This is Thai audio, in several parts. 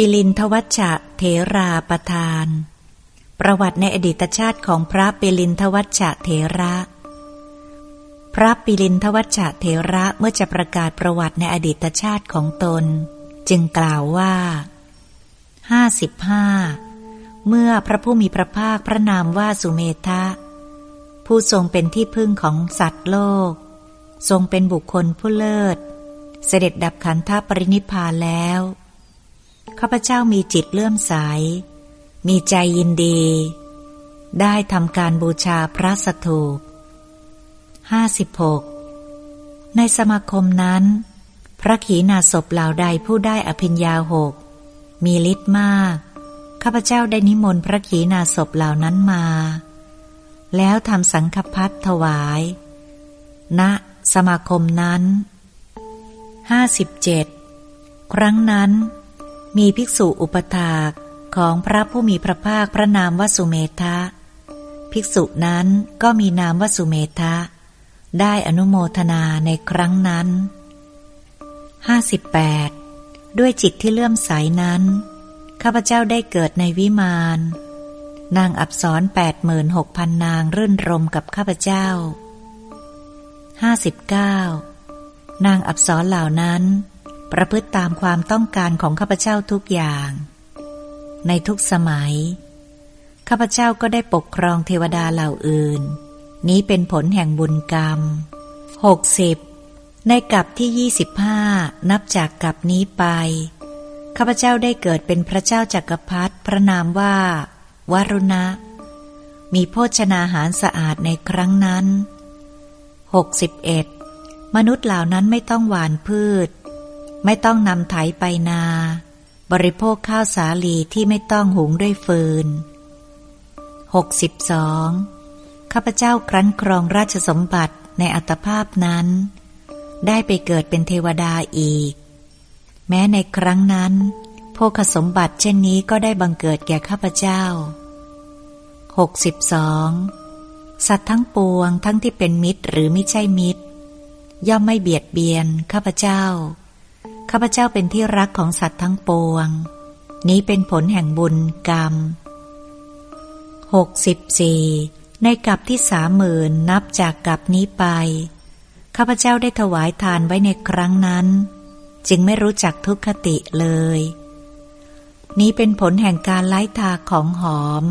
ปิลินทวัชชะเถราประธาน ประวัติในอดีตชาติของพระปิลินทวัชชะเถระ พระปิลินทวัชชะเถระเมื่อจะประกาศประวัติในอดีตชาติของตน จึงกล่าวว่าห้าสิบห้าเมื่อพระผู้มีพระภาคพระนามว่าสุเมธะ ผู้ทรงเป็นที่พึ่งของสัตว์โลก ทรงเป็นบุคคลผู้เลิศ เสด็จดับขันธปรินิพานแล้ว ข้าพเจ้ามีจิตเลื่อมใส มีใจยินดี ได้ทำการบูชาพระสถูปห้าสิบหกในสมาคมนั้น พระขีณาสพเหล่าใดผู้ได้อภิญญาหก มีฤทธิ์มาก ข้าพเจ้าได้นิมนต์พระขีณาสพเหล่านั้นมา แล้วทำสังฆพัดถวายณสมาคมนั้นห้าสิบเจ็ดครั้งนั้น มีภิกษุอุปถากของพระผู้มีพระภาคพระนามวสุเมธะ ภิกษุนั้นก็มีนามวสุเมธะ ได้อนุโมทนาในครั้งนั้น 58 ด้วยจิตที่เลื่อมใสนั้น ข้าพเจ้าได้เกิดในวิมานนางอับสรแปดหมื่นหกพันนางรื่นรมกับข้าพเจ้า 59 นางอับสรเหล่านั้น ประพฤติตามความต้องการของข้าพเจ้าทุกอย่าง ในทุกสมัย ข้าพเจ้าก็ได้ปกครองเทวดาเหล่าอื่น นี้เป็นผลแห่งบุญกรรมหกสิบในกับที่ยี่สิบห้านับจากกับนี้ไป ข้าพเจ้าได้เกิดเป็นพระเจ้าจากักรพรรดิพระนามว่า วรุณะ มีโภชนาหารสะอาดในครั้งนั้นหกสิบเอ็ดมนุษย์เหล่านั้นไม่ต้องหวานพืช ไม่ต้องนำไถไปนา บริโภคข้าวสาลีที่ไม่ต้องหุงด้วยฟืน 62. ข้าพเจ้าครั้นครองราชสมบัติในอัตภาพนั้น ได้ไปเกิดเป็นเทวดาอีก แม้ในครั้งนั้นโภคสมบัติเช่นนี้ก็ได้บังเกิดแก่ข้าพเจ้า 62. สัตว์ทั้งปวงทั้งที่เป็นมิตรหรือไม่ใช่มิตร ย่อมไม่เบียดเบียนข้าพเจ้า ข้าพเจ้าเป็นที่รักของสัตว์ทั้งปวง นี้เป็นผลแห่งบุญกรรม 64. ในกับที่สามหมื่นนับจากกับนี้ไป ข้าพเจ้าได้ถวายทานไว้ในครั้งนั้น จึงไม่รู้จักทุกขติเลย นี้เป็นผลแห่งการไล่ทาของหอม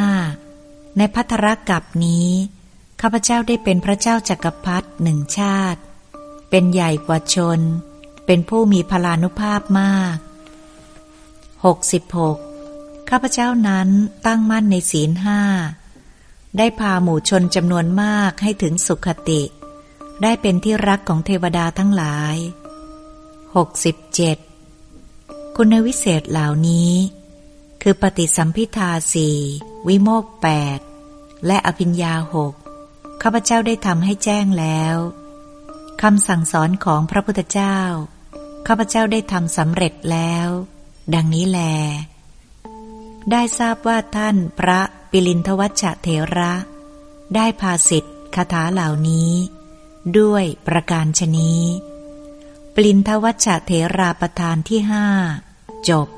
65. ในพัทรกับนี้ ข้าพเจ้าได้เป็นพระเจ้าจากักรพรรดิหนึ่งชาติ เป็นใหญ่กว่าชน เป็นผู้มีพลานุภาพมาก 66. ข้าพเจ้านั้นตั้งมั่นในศีลห้า ได้พาหมู่ชนจำนวนมากให้ถึงสุขติ ได้เป็นที่รักของเทวดาทั้งหลาย 67. คุณวิเศษเหล่านี้ คือปฏิสัมพิทาสี่วิโมกแปดและอภิญญาหกข้าพเจ้าได้ทำให้แจ้งแล้ว คำสั่งสอนของพระพุทธเจ้า ข้าพเจ้าได้ทำสำเร็จแล้ว ดังนี้แล ได้ทราบว่าท่านพระปิลินทวัชเถระ ได้พาสิทธิ์คาถาเหล่านี้ ด้วยประการชนี้ ปลินทวัชเถราประธานที่ห้าจบ